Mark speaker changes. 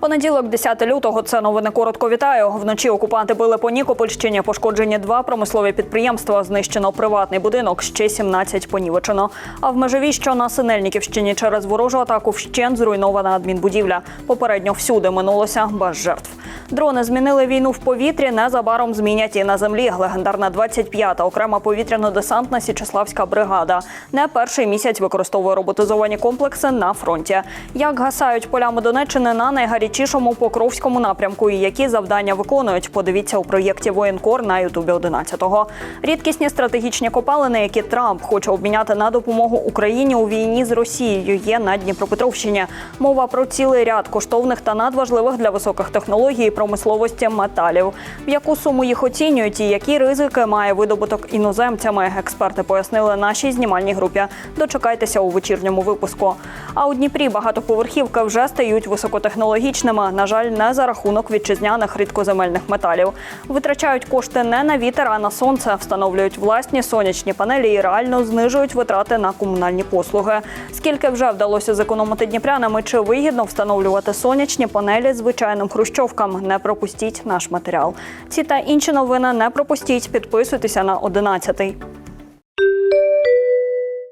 Speaker 1: Понеділок, 10 лютого. Це новини коротко вітаю. Вночі окупанти били по Нікопольщині. Пошкоджені два промислові підприємства. Знищено приватний будинок. Ще 17 понівечено. А в межові, що на Синельниківщині через ворожу атаку вщент зруйнована адмінбудівля. Попередньо всюди минулося без жертв. Дрони змінили війну в повітрі. Незабаром змінять і на землі. Легендарна 25-та окрема повітряно-десантна Січеславська бригада. Не перший місяць використовує роботизовані комплекси на фронті. Як гасають полями Донеччини на найгарячішому Покровському напрямку і які завдання виконують, подивіться у проєкті Воєнкор на Ютубі 11-го. Рідкісні стратегічні копалини, які Трамп хоче обміняти на допомогу Україні у війні з Росією, є на Дніпропетровщині. Мова про цілий ряд коштовних та надважливих для високих технологій промисловості металів. В яку суму їх оцінюють і які ризики має видобуток іноземцями? Експерти пояснили нашій знімальній групі. Дочекайтеся у вечірньому випуску. А у Дніпрі багатоповерхівки вже стають високотехнологічними. На жаль, не за рахунок вітчизняних рідкоземельних металів. Витрачають кошти не на вітер, а на сонце. Встановлюють власні сонячні панелі і реально знижують витрати на комунальні послуги. Скільки вже вдалося зекономити дніпрянам і чи вигідно встановлювати сонячні панелі звичайним хрущовкам? Не пропустіть наш матеріал. Ці та інші новини не пропустіть. Підписуйтеся на 11.